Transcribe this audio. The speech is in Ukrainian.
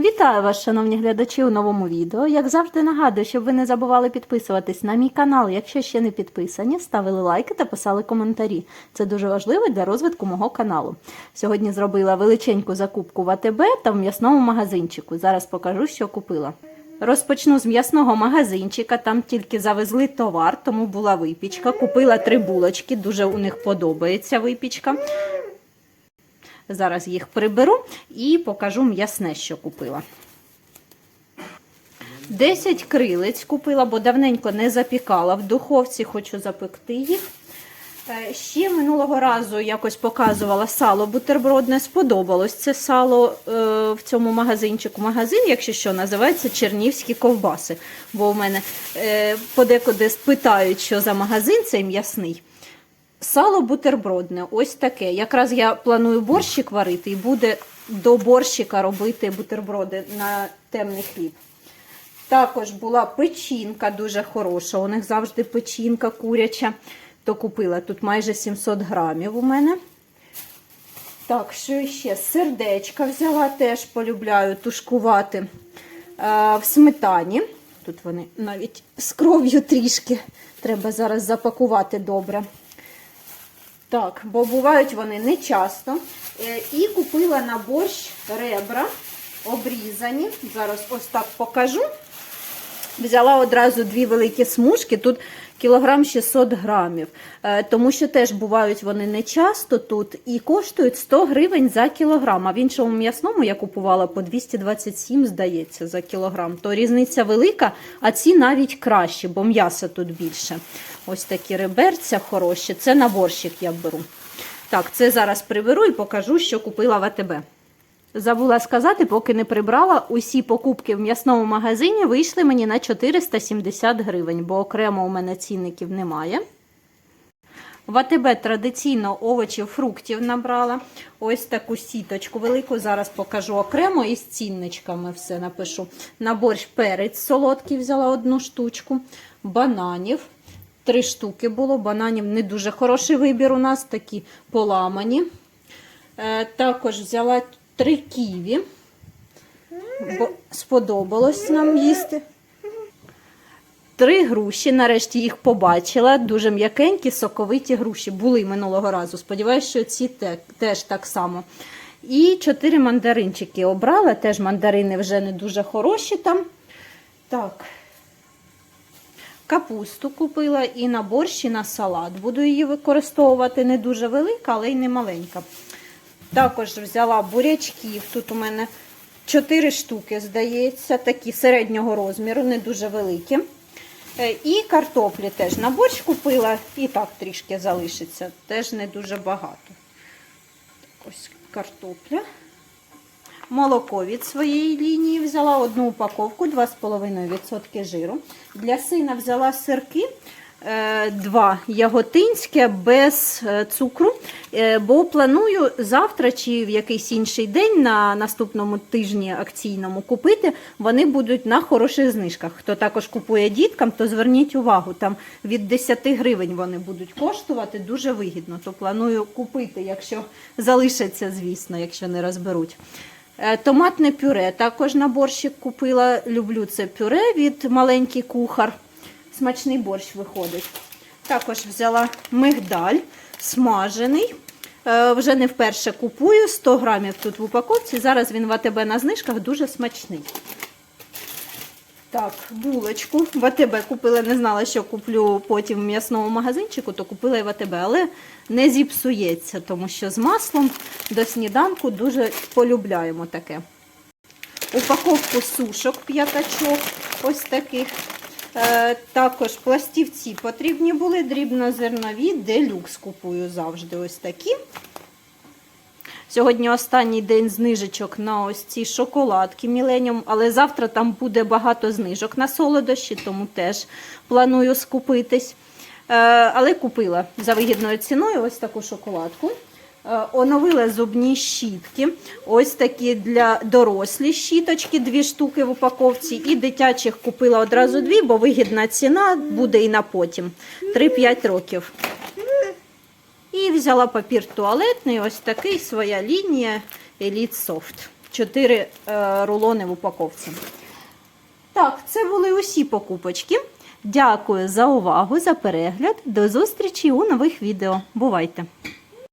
Вітаю вас, шановні глядачі, у новому відео. Як завжди нагадую, щоб ви не забували підписуватись на мій канал, якщо ще не підписані, ставили лайки та писали коментарі. Це дуже важливо для розвитку мого каналу. Сьогодні зробила величеньку закупку в АТБ та в м'ясному магазинчику. Зараз покажу, що купила. Розпочну з м'ясного магазинчика, там тільки завезли товар, тому була випічка. Купила три булочки, дуже у них подобається випічка. Зараз їх приберу і покажу м'ясне, що купила. 10 крилиць купила, бо давненько не запікала в духовці, хочу запекти їх. Е, Ще минулого разу якось показувала сало бутербродне. Сподобалось це сало е, в цьому магазинчику. Магазин, якщо що, називається Чернівські ковбаси. Бо в мене е, подекуди спитають, що за магазин цей м'ясний. Сало бутербродне, ось таке. Якраз я планую борщик варити і буде до борщика робити бутерброди на темний хліб. Також була печінка дуже хороша. У них завжди печінка куряча. То купила тут майже 700 грамів у мене. Так, що ще? Сердечка взяла, теж полюбляю тушкувати е, в сметані. Тут вони навіть з кров'ю трішки. Треба зараз запакувати добре. Так, бо бувають вони не часто. Е, І купила на борщ ребра обрізані. Зараз ось так покажу. Взяла одразу дві великі смужки, тут кілограм 600 грамів, Е, тому що теж бувають вони не часто тут і коштують 100 гривень за кілограм. А в іншому м'ясному я купувала по 227, здається, за кілограм. То різниця велика, а ці навіть кращі, бо м'яса тут більше. Ось такі реберця хороші. Це на борщик я беру. Так, це зараз приберу і покажу, що купила в АТБ. Забула сказати, поки не прибрала, усі покупки в м'ясному магазині вийшли мені на 470 гривень, бо окремо у мене цінників немає. В АТБ традиційно овочів, фруктів набрала. Ось таку сіточку велику. Зараз покажу окремо із цінничками все напишу. На борщ перець солодкий взяла одну штучку, бананів. Три штуки було. Бананів не дуже хороший вибір у нас, такі поламані. Е, також взяла три ківі, бо сподобалось нам їсти. Три груші, нарешті їх побачила. Дуже м'якенькі, соковиті груші. Були минулого разу. Сподіваюся, що ці теж так само. І чотири мандаринчики обрала. Теж мандарини вже не дуже хороші там. Так. Капусту купила і на борщ, і на салат. Буду її використовувати не дуже велика, але й не маленька. Також взяла бурячків. Тут у мене 4 штуки, здається, такі середнього розміру, не дуже великі. Е, І картоплі теж на борщ купила, і так трішки залишиться, теж не дуже багато. Ось картопля. Молоко від своєї лінії взяла одну упаковку, 2,5% жиру. Для сина взяла сирки. Е, Два яготинське без е, цукру, Е, бо планую завтра чи в якийсь інший день на наступному тижні акційному купити. Вони будуть на хороших знижках. Хто також купує діткам, то зверніть увагу, там від 10 гривень вони будуть коштувати дуже вигідно. То планую купити, якщо залишаться, звісно, якщо не розберуть. Томатне пюре також на борщик купила. Люблю це пюре від маленький кухар. Смачний борщ виходить. Також взяла мигдаль смажений. Е, Вже не вперше купую 100 грамів тут в упаковці. Зараз він в АТБ на знижках дуже смачний. Так, булочку. В АТБ купила, не знала, що куплю потім в м'ясному магазинчику, то купила і в АТБ, але не зіпсується, тому що з маслом до сніданку дуже полюбляємо таке. Упаковку сушок п'ятачок, ось таких. Е, також пластівці потрібні були, дрібнозернові, делюкс купую завжди ось такі. Сьогодні останній день знижечок на ось ці шоколадки Міленіум, але завтра там буде багато знижок на солодощі, тому теж планую скупитись. Е, але купила за вигідною ціною ось таку шоколадку. Е, Оновила зубні щітки. Ось такі для дорослі щіточки, дві штуки в упаковці. І дитячих купила одразу дві, бо вигідна ціна буде і на потім. 3-5 років. І взяла папір туалетний, ось такий своя лінія Elite Soft. 4 е, рулони в упаковці. Так, це були усі покупочки. Дякую за увагу, за перегляд. До зустрічі у нових відео. Бувайте!